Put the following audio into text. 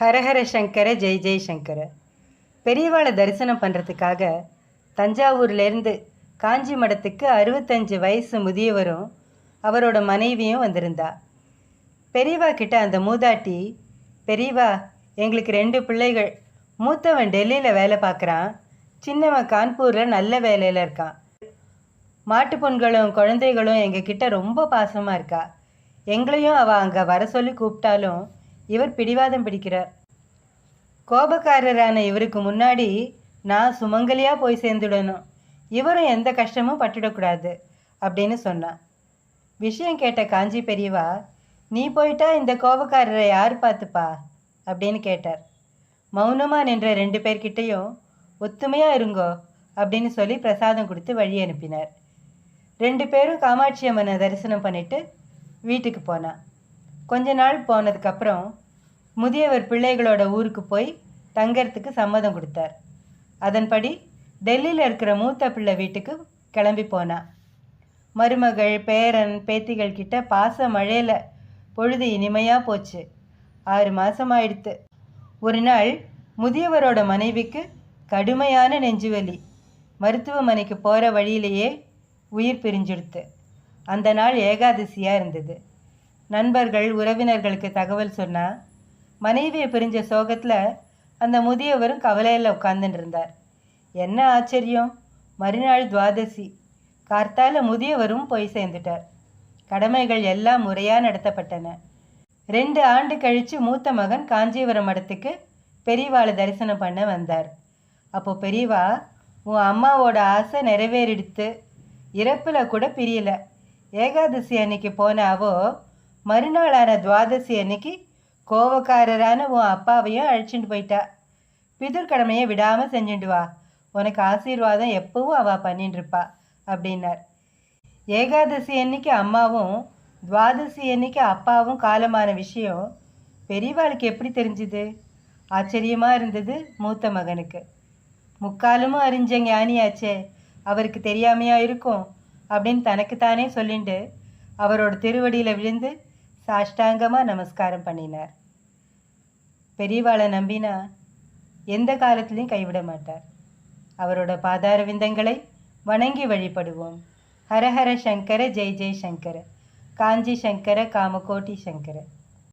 ஹரஹர சங்கர ஜெய் ஜெய் சங்கர. பெரியவாளை தரிசனம் பண்ணுறதுக்காக தஞ்சாவூர்லேருந்து காஞ்சி மடத்துக்கு அறுபத்தஞ்சு வயசு முதியவரும் அவரோட மனைவியும் வந்திருந்தா. பெரியவா கிட்ட அந்த மூதாட்டி பெரியவா எங்களுக்கு ரெண்டு பிள்ளைகள். மூத்தவன் டெல்லியில் வேலை பார்க்குறான். சின்னவன் கான்பூரில் நல்ல வேலையில் இருக்கான். மாட்டுப் பொண்களும் குழந்தைகளும் எங்கக்கிட்ட ரொம்ப பாசமாக இருக்கா. எங்களையும் அவள் அங்கே வர சொல்லி கூப்பிட்டாலும் இவர் பிடிவாதம் பிடிக்கிறார். கோபக்காரரான இவருக்கு முன்னாடி நான் சுமங்கலியாக போய் சேர்ந்துடணும். இவரும் எந்த கஷ்டமும் பட்டுடக்கூடாது அப்படின்னு சொன்னான். விஷயம் கேட்ட காஞ்சி பெரியவா நீ போயிட்டா இந்த கோபக்காரரை யார் பார்த்துப்பா? அப்படின்னு கேட்டார். மௌனமாக நின்ற ரெண்டு பேர்கிட்டையும் ஒத்துமையாக இருங்கோ அப்படின்னு சொல்லி பிரசாதம் கொடுத்து வழி அனுப்பினார். ரெண்டு பேரும் காமாட்சி அம்மனை தரிசனம் பண்ணிட்டு வீட்டுக்கு போனான். கொஞ்ச நாள் போனதுக்கப்புறம் முதியவர் பிள்ளைகளோட ஊருக்கு போய் தங்கறதுக்கு சம்மதம் கொடுத்தார். அதன்படி டெல்லியில் இருக்கிற மூத்த பிள்ளை வீட்டுக்கு கிளம்பி போனான் மருமகள் பேரன் பேத்திகள் கிட்ட பாச மழையில் பொழுது இனிமையாக போச்சு. ஆறு மாதம் ஆயிடுத்து. ஒரு நாள் முதியவரோட மனைவிக்கு கடுமையான நெஞ்சுவலி. மருத்துவமனைக்கு போகிற வழியிலேயே உயிர் பிரிஞ்சிடுத்து. அந்த நாள் ஏகாதசியாக இருந்தது. நண்பர்கள் உறவினர்களுக்கு தகவல் சொன்னா மனைவியை பிரிஞ்ச சோகத்தில் அந்த முதியவரும் கவலையில் உட்கார்ந்துட்டு இருந்தார். என்ன ஆச்சரியம்? மறுநாள் துவாதசி. கார்த்தால முதியவரும் போய் சேர்ந்துட்டார். கடமைகள் எல்லாம் முறையாக நடத்தப்பட்டன. ரெண்டு ஆண்டு கழித்து மூத்த மகன் காஞ்சிபுரம் மடத்துக்கு பெரியவாளை தரிசனம் பண்ண வந்தார். அப்போ பெரியவா உன் அம்மாவோட ஆசை நிறைவேறிடுத்து. இறப்பில் கூட பிரியலை. ஏகாதசி அன்னைக்கு போனாவோ மறுநாளான துவாதசி அன்னைக்கு கோவக்காரரான உன் அப்பாவையும் அழைச்சிட்டு போயிட்டா. பிதுர்கடமையை விடாமல் செஞ்சுட்டு வா. உனக்கு ஆசீர்வாதம் எப்பவும் அவள் பண்ணிட்டு இருப்பா அப்படின்னார். ஏகாதசி அன்னைக்கு அம்மாவும் துவாதசி அன்னைக்கு அப்பாவும் காலமான விஷயம் பெரியவாளுக்கு எப்படி தெரிஞ்சுது? ஆச்சரியமாக இருந்தது மூத்த மகனுக்கு. முக்காலமும் அறிஞ்ச ஞானியாச்சே அவருக்கு தெரியாமையா இருக்கும் அப்படின்னு தனக்குத்தானே சொல்லிண்டு அவரோட திருவடியில் விழுந்து சாஷ்டாங்கமாக நமஸ்காரம் பண்ணினார். பெரியவாளை நம்பினா எந்த காலத்திலையும் கைவிட மாட்டார். அவரோட பாதார விந்தங்களை வணங்கி வழிபடுவோம். ஹரஹர சங்கர ஜெய் ஜெய் சங்கர காஞ்சி சங்கர காமகோட்டி சங்கர.